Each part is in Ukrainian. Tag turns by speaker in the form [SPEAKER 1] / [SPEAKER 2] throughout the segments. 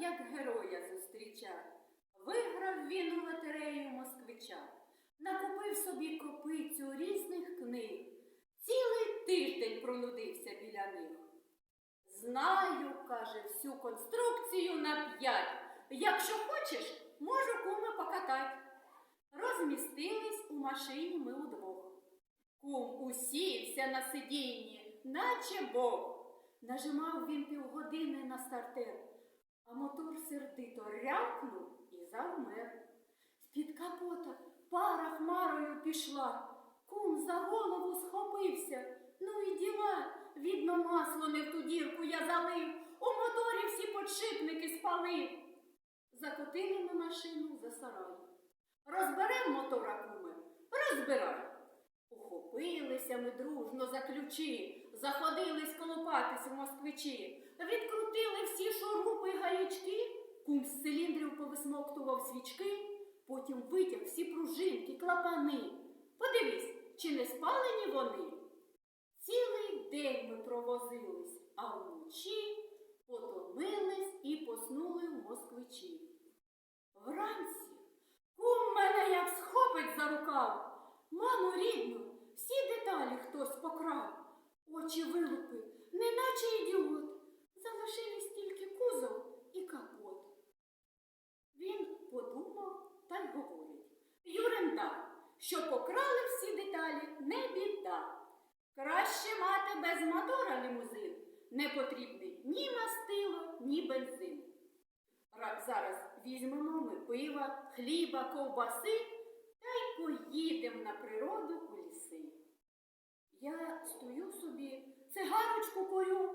[SPEAKER 1] як героя зустріча. Виграв він у лотерею москвича, накупив собі копицю різних книг, цілий тиждень пронудився біля них. Знаю, каже, всю конструкцію на п'ять. Якщо хочеш, можу куми покатать. Розмістились у машині ми удвох. Кум усівся на сидінні, наче Бог. Нажимав він півгодини на стартер, а мотор сердито рявкнув і завмер. З-під капота пара хмарою пішла. Кум за голову схопився. Ну і діла, видно, масло не в ту дірку я залив, у моторі всі подшипники спалив. Закотили ми машину за сарай. Розберем мотора, куме, розбирай. Ухопилися ми дружно за ключі, заходились колопатись москвичі, відкрутили всі шурупи й гаячки, кум з циліндрів повисмоктував свічки, потім витяг всі пружинки, клапани. Подивись, чи не спалені вони? Цілий день ми провозились, а вночі потомились і поснули в москвичі. Вранці кум мене як схопить за рукав. Мамо рідну, всі деталі хтось покрав. Очі вилупив, неначе ідіот. Залишились тільки кузов і капот. Він подумав та й говорить. Юренда, що покрали всі деталі, не біда. Краще мати без мотора лімузин. Не потрібний ні мастило, ні бензин. Ра- Зараз візьмемо ми пива, хліба, ковбаси та й поїдем на природу у ліси. Я стою собі, цигарочку курю,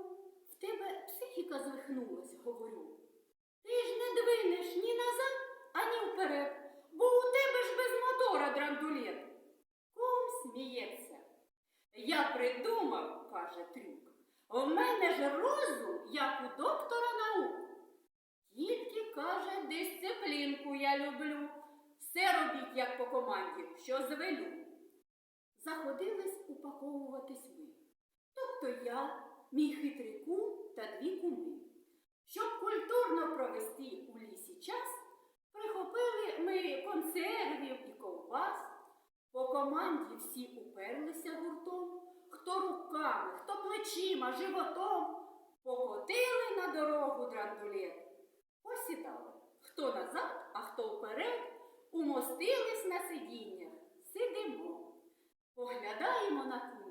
[SPEAKER 1] в тебе психіка звихнулась, говорю. Ти ж не двинеш ні назад, ані вперед, бо у тебе ж без мотора драндулет. Кум сміється. Я придумав, каже трюк. У мене ж розум, як у доктора наук. Тільки каже, дисциплінку я люблю. Все робіть, як по команді, що звелю. Заходились упаковуватись ми. Тобто я, мій хитрий кум та дві куми. Щоб культурно провести у лісі час, прихопили ми консервів і ковбас. По команді всі уперлися гуртом, хто руками, хто плечима, животом, покотили на дорогу драндулет. Посідали, хто назад, а хто вперед, умостились на сидіннях, сидимо, поглядаємо на кума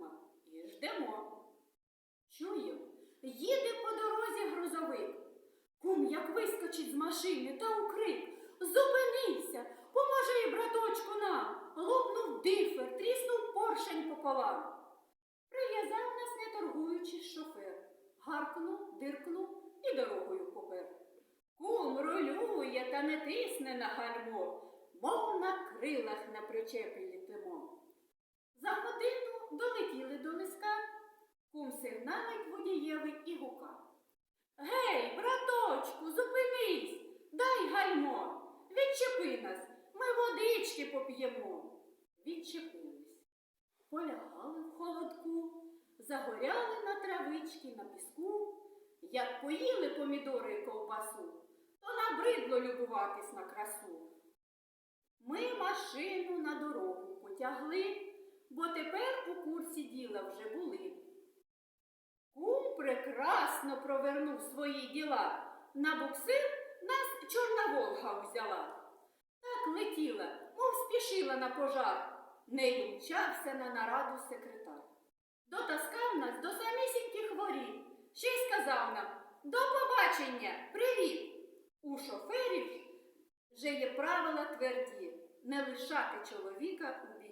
[SPEAKER 1] Як вискочить з машини та у крик. Зупинився, поможи, браточку, нам. Лопнув дифер, тріснув поршень пополам. Прив'язав нас, не торгуючись, шофер. Гаркнув, диркнув і дорогою попер. Кум рулює та не тисне на гальмо, мов на крилах на причепі літимо. За годину долетіли до лиска. Браточку, зупинись, дай гальмо, відчепи нас, ми водички поп'ємо. Відчепились, полягали в холодку, загоряли на травички на піску. Як поїли помідори і ковбасу, то набридло любуватись на красу. Ми машину на дорогу потягли, бо тепер у курсі діла вже були. Кум прекрасно провернув свої діла. На буксир нас чорна Волга взяла. Так летіла, мов спішила на пожар. Нею мчався на нараду секретар. Дотаскав нас до самісіньких воріт. Ще й сказав нам до побачення, привіт! У шоферів же є правила тверді не лишати чоловіка у.